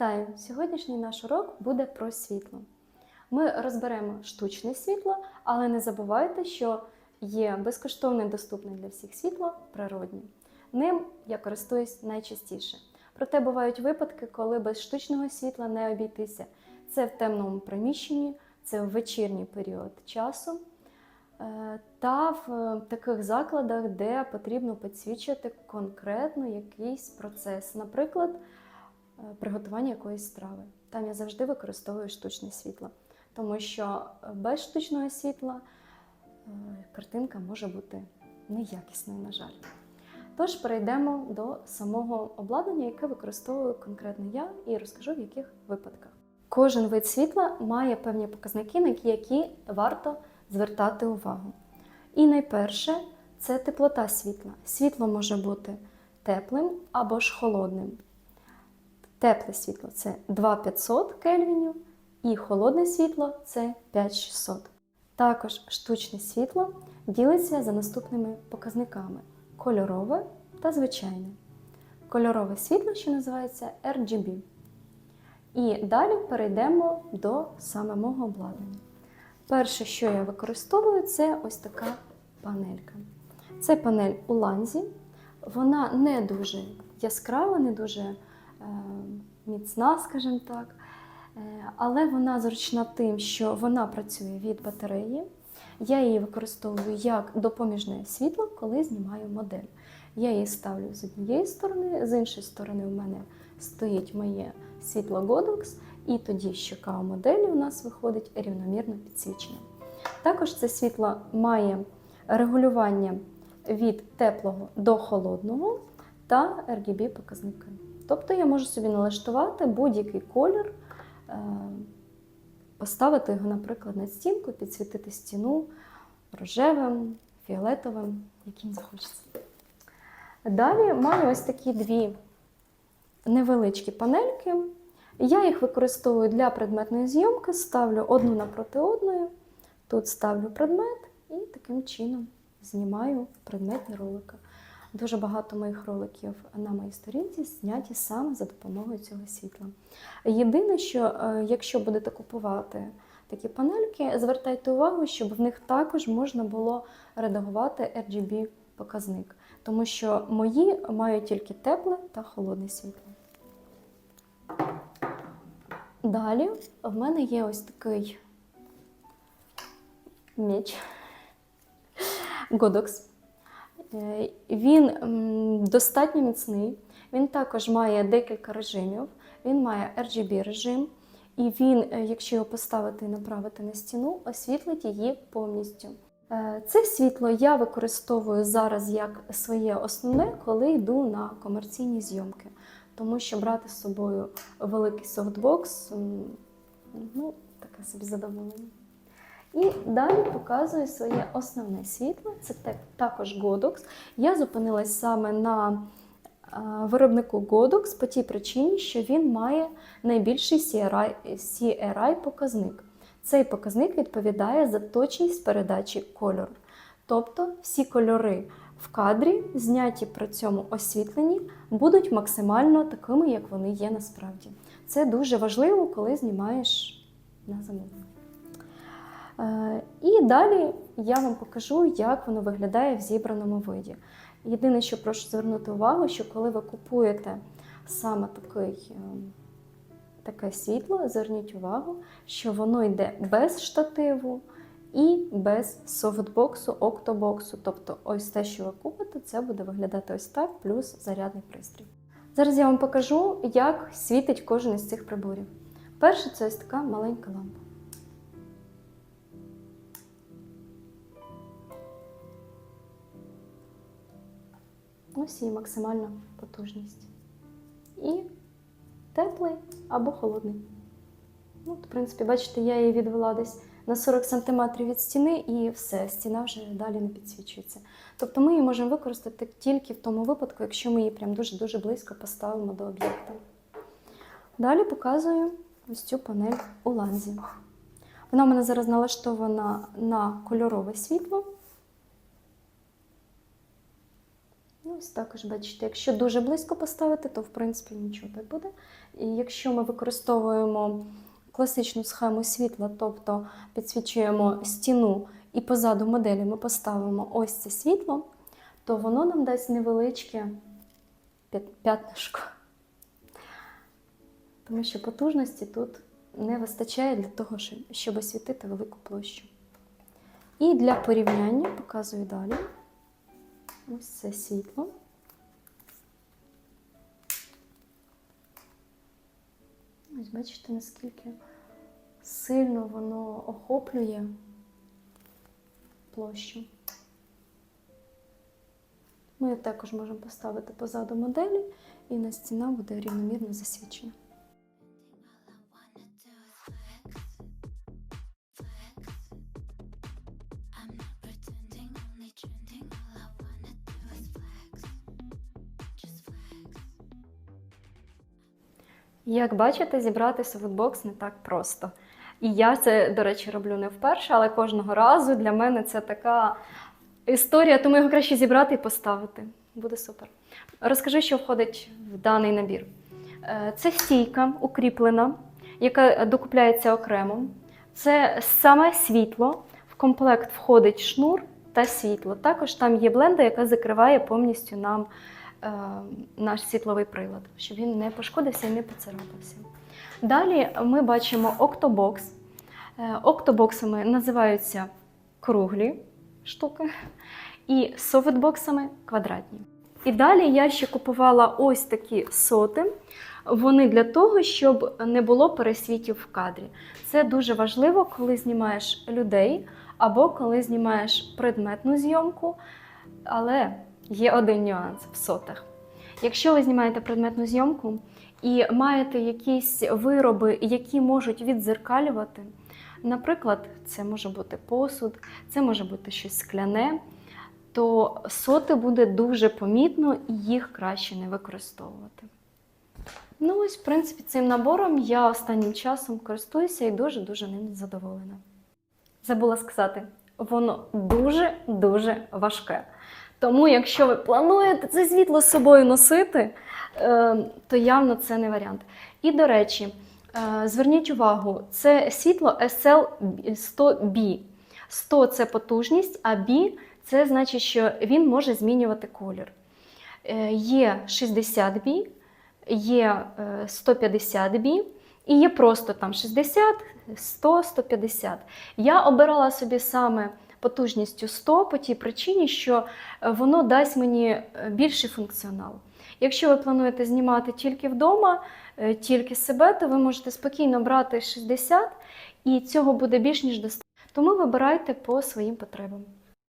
Вітаю! Сьогоднішній наш урок буде про світло. Ми розберемо штучне світло, але не забувайте, що є безкоштовне доступне для всіх світло природнє. Ним я користуюсь найчастіше. Проте бувають випадки, коли без штучного світла не обійтися. Це в темному приміщенні, це в вечірній період часу. е, Та в е, таких закладах, де потрібно підсвічувати конкретно якийсь процес, наприклад, приготування якоїсь страви. Там я завжди використовую штучне світло, тому що без штучного світла е, картинка може бути неякісною, на жаль. Тож перейдемо до самого обладнання, яке використовую конкретно я, і розкажу в яких випадках. Кожен вид світла має певні показники, на які варто звертати увагу. І найперше це теплота світла. Світло може бути теплим або ж холодним. Тепле світло це 2500 кельвінів, і холодне світло це 5600. Також штучне світло ділиться за наступними показниками: кольорове та звичайне. Кольорове світло, що називається RGB. І далі перейдемо до саме мого обладнання. Перше, що я використовую, це ось така панелька. Це панель у ланзі. Вона не дуже яскрава, не дуже міцна, скажімо так. Е, але вона зручна тим, що вона працює від батареї. Я її використовую як допоміжне світло, коли знімаю модель. Я її ставлю з однієї сторони, з іншої сторони, у мене стоїть моє світло Godox, і тоді щока моделі у нас виходить рівномірно підсвічена. Також це світло має регулювання від теплого до холодного та RGB показники. Тобто я можу собі налаштувати будь-який колір, е, поставити його, наприклад, на стінку, підсвітити стіну рожевим, фіолетовим, яким захочеться. Далі маю ось такі дві невеличкі панельки. Я їх використовую для предметної зйомки, ставлю одну напроти одної. Тут ставлю предмет і таким чином знімаю предметні ролики. Дуже багато моїх роликів на моїй сторінці зняті саме за допомогою цього світла. Єдине, що е, якщо будете купувати такі панельки, звертайте увагу, щоб в них також можна було редагувати RGB показник, тому що мої мають тільки тепле та холодне світло. Далі в мене є ось такий меч Godox. Е, Він достатньо міцний. Він також має декілька режимів. Він має RGB режим, і він, е, якщо його поставити і направити на стіну, освітлить її повністю. Е, Це світло я використовую зараз як своє основне, коли йду на комерційні зйомки. Тому що брати з собою великий софтбокс ну, таке собі задоволення. І далі показую своє основне світло. Це також Godox. Я зупинилась саме на е, виробнику Godox по тій причині, що він має найбільший CRI, показник. Цей показник відповідає за точність передачі кольору. Тобто всі кольори в кадрі, зняті при цьому освітлені, будуть максимально такими, як вони є насправді. Це дуже важливо, коли знімаєш на замовлення. Е, І далі я вам покажу, як воно виглядає в зібраному виді. Єдине, що прошу звернути увагу, що коли ви купуєте саме такий, е, таке світло, зверніть увагу, що воно йде без штативу і без софтбоксу, октобоксу. Тобто, ось те, що ви купите, це буде виглядати ось так, плюс зарядний пристрій. Зараз я вам покажу, як світить кожен із цих приборів. Перше, це ось така маленька лампа. Ось її максимальна потужність. І теплий або холодний. Ну, от, в принципі, бачите, я її відвела десь на 40 см від стіни, і все, стіна вже далі не підсвічується. Тобто ми її можемо використати тільки в тому випадку, якщо ми її прям дуже-дуже близько поставимо до об'єкта. Далі показую ось цю панель у ланзі. Вона у мене зараз налаштована на кольорове світло. Ось також бачите, якщо дуже близько поставити, то в принципі нічого не буде. І якщо ми використовуємо класичну схему світла, тобто підсвічуємо стіну і позаду моделі ми поставимо ось це світло, то воно нам дасть невеличке п'ят- п'ятнишко. Тому що потужності тут не вистачає для того, щоб освітити велику площу. І для порівняння показую далі. Ось це світло. Ось бачите, наскільки сильно воно охоплює площу. Ми також можемо поставити позаду моделі, і на стіна буде рівномірно засвічена. Як бачите, зібрати софтбокс не так просто. І я це, до речі, роблю не вперше, але кожного разу для мене це така історія, тому його краще зібрати і поставити. Буде супер. Розкажи, що входить в даний набір. Е, Це стійка укріплена, яка докупляється окремо. Це саме світло. В комплект входить шнур та світло. Також там є бленда, яка закриває повністю нам наш світловий прилад, щоб він не пошкодився і не поцарапався. Далі ми бачимо октобокс. Е, Октобоксами називаються круглі штуки, і софтбоксами квадратні. І далі я ще купувала ось такі соти. Вони для того, щоб не було пересвітів в кадрі. Це дуже важливо, коли знімаєш людей або коли знімаєш предметну зйомку. Але є один нюанс в сотах. Якщо ви знімаєте предметну зйомку і маєте якісь вироби, які можуть відзеркалювати, наприклад, це може бути посуд, це може бути щось скляне, то соти буде дуже помітно і їх краще не використовувати. Ну, ось, в принципі, цим набором я останнім часом користуюся і дуже-дуже ним задоволена. Забула сказати, воно дуже-дуже важке. Тому, якщо ви плануєте це світло з собою носити, е, то явно це не варіант. І, до речі, е, зверніть увагу, це світло SL100B. 100 це потужність, а B це значить, що він може змінювати колір. Е, Є 60B, є е, 150B і є просто там 60, 100, 150. Я обирала собі саме потужністю 100 по тій причині, що е, воно дасть мені е, більший функціонал. Якщо ви плануєте знімати тільки вдома, е, тільки себе, то ви можете спокійно брати 60, і цього буде більш ніж достатньо. Тому вибирайте по своїм потребам.